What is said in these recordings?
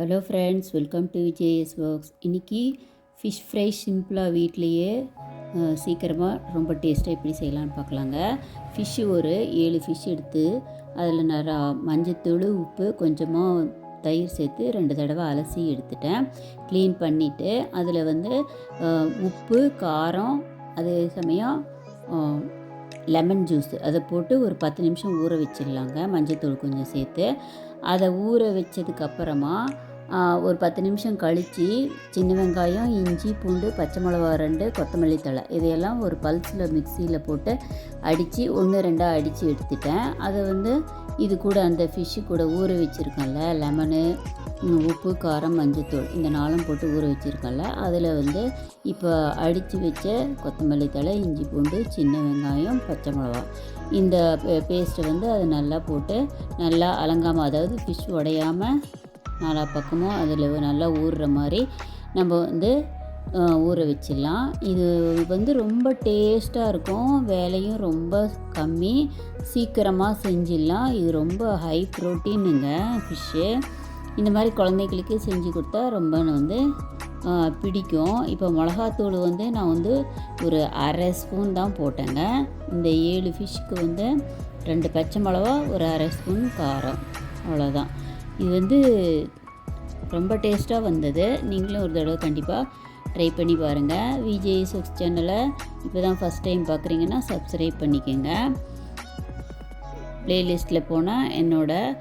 Hello friends welcome to VJS Works இன்றைக்கி fish fry சிம்பிளாக வீட்லேயே சீக்கிரமாக ரொம்ப டேஸ்ட்டாக எப்படி செய்யலாம்னு பார்க்கலாங்க. ஃபிஷ்ஷு ஒரு ஏழு ஃபிஷ் எடுத்து அதில் நிறையா மஞ்சத்தூள் உப்பு கொஞ்சமாக தயிர் சேர்த்து ரெண்டு தடவை அலசி எடுத்துட்டேன். க்ளீன் பண்ணிவிட்டு அதில் வந்து உப்பு காரம் அதே சமயம் லெமன் ஜூஸ் அதை போட்டு ஒரு பத்து நிமிஷம் ஊற வச்சிடலாங்க. மஞ்சத்தூள் கொஞ்சம் சேர்த்து. அதை ஊற வச்சதுக்கப்புறமா ஒரு பத்து நிமிஷம் கழித்து சின்ன வெங்காயம் இஞ்சி பூண்டு பச்சை மிளகா ரெண்டு கொத்தமல்லி தழை இதையெல்லாம் ஒரு பல்ஸில் மிக்சியில் போட்டு அடித்து ஒன்று ரெண்டாக அடித்து எடுத்துட்டேன். அதை வந்து இது கூட அந்த ஃபிஷ்ஷு கூட ஊற வச்சுருக்கேன்ல லெமனு உப்பு காரம் மஞ்சத்தூள் இந்த நாளும் போட்டு ஊற வச்சுருக்கேன்ல அதில் வந்து இப்போ அடித்து வச்ச கொத்தமல்லி தழை இஞ்சி பூண்டு சின்ன வெங்காயம் பச்சை மிளகா இந்த பேஸ்ட்டை வந்து அது நல்லா போட்டு நல்லா அலங்காமல் அதாவது ஃபிஷ் உடையாமல் நாலா பக்கமும் அதில் நல்லா ஊறுற மாதிரி நம்ம வந்து ஊற வச்சிடலாம். இது வந்து ரொம்ப டேஸ்ட்டாக இருக்கும். வேலையும் ரொம்ப கம்மி. சீக்கிரமாக செஞ்சிடலாம். இது ரொம்ப ஹை ப்ரோட்டீனுங்க ஃபிஷ்ஷு இந்த மாதிரி குழந்தைகளுக்கு செஞ்சு கொடுத்தா ரொம்ப வந்து பிடிக்கும். இப்போ மிளகாத்தூள் வந்து நான் வந்து ஒரு அரை ஸ்பூன் தான் போட்டேங்க. இந்த ஏழு ஃபிஷ்ஷுக்கு வந்து ரெண்டு பச்சை மிளகா ஒரு அரை ஸ்பூன் காரம். அவ்வளோதான் இது வந்து ரொம்ப டேஸ்ட்டாக வந்தது. நீங்களும் ஒரு தடவை கண்டிப்பாக ட்ரை பண்ணி பாருங்கள் விஜய் சுக்ஸ் சேனலை இப்போ தான் ஃபஸ்ட் டைம் பார்க்குறீங்கன்னா சப்ஸ்கிரைப் பண்ணிக்கோங்க. ப்ளேலிஸ்ட்டில் போனால் என்னோடய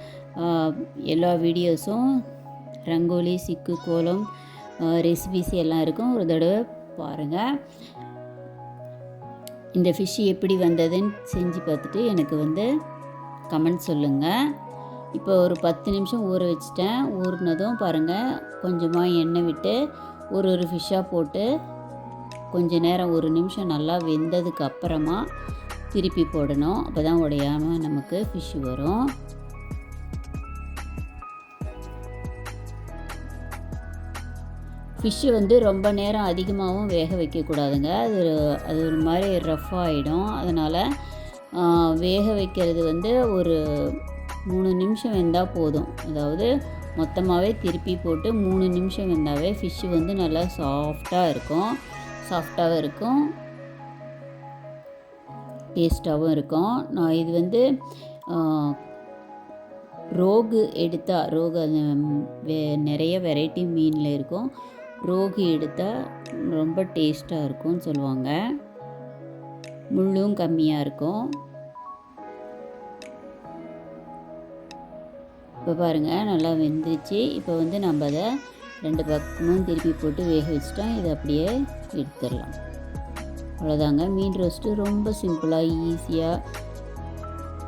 எல்லா வீடியோஸும் ரங்கோலி சிக்கு கோலம் ரெசிபிஸ் எல்லாம் இருக்கும். ஒரு தடவை பாருங்கள் இந்த ஃபிஷ் எப்படி வந்ததுன்னு செஞ்சு பார்த்துட்டு எனக்கு வந்து கமெண்ட் சொல்லுங்கள் இப்போ ஒரு பத்து நிமிஷம் ஊற வச்சுட்டேன். ஊறினதும் பாருங்கள் கொஞ்சமாக எண்ணெய் விட்டு ஒரு ஒரு ஃபிஷ்ஷாக போட்டு கொஞ்ச நேரம் ஒரு நிமிஷம் நல்லா வெந்ததுக்கு அப்புறமா திருப்பி போடணும். அப்போ தான் உடையாமல் நமக்கு ஃபிஷ் வரும். ஃபிஷ்ஷு வந்து ரொம்ப நேரம் அதிகமாகவும் வேக வைக்கக்கூடாதுங்க அது அது ஒரு மாதிரி ரஃப் ஆகிடும் அதனால் வேக வைக்கிறது வந்து ஒரு மூணு நிமிஷம் வெந்தால் போதும். அதாவது மொத்தமாகவே திருப்பி போட்டு மூணு நிமிஷம் வெந்தாவே ஃபிஷ்ஷு வந்து நல்லா சாஃப்டாக இருக்கும். சாஃப்டாகவும் இருக்கும். டேஸ்ட்டாகவும் இருக்கும். நான் இது வந்து ரோகு எடுத்தால் ரோகு அது நிறைய வெரைட்டி மீனில் இருக்கும். ரோகு எடுத்தால் ரொம்ப டேஸ்ட்டாக இருக்கும்னு சொல்லுவாங்க. முள்ளும் கம்மியாக இருக்கும். இப்போ பாருங்கள் நல்லா வெந்துருச்சு. இப்போ வந்து நம்ம அதை ரெண்டு பக்கமும் திருப்பி போட்டு வேக வச்சுட்டோம். இதை அப்படியே எடுத்துடலாம். அவ்வளோதாங்க. மீன் ரோஸ்ட்டு ரொம்ப சிம்பிளாக ஈஸியாக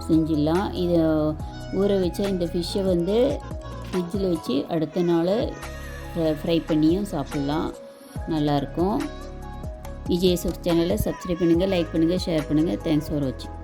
செஞ்சிடலாம். இதை ஊற வச்ச இந்த ஃபிஷ்ஷை வந்து ஃப்ரிட்ஜில் வச்சு அடுத்த நாள் ஃப்ரை பண்ணியும் சாப்பிட்லாம். நல்லாயிருக்கும் விஜய் சுக் சேனலை சப்ஸ்கிரைப் பண்ணுங்கள் லைக் பண்ணுங்கள் ஷேர் பண்ணுங்கள் தேங்க்ஸ் ஃபார் வாட்சிங்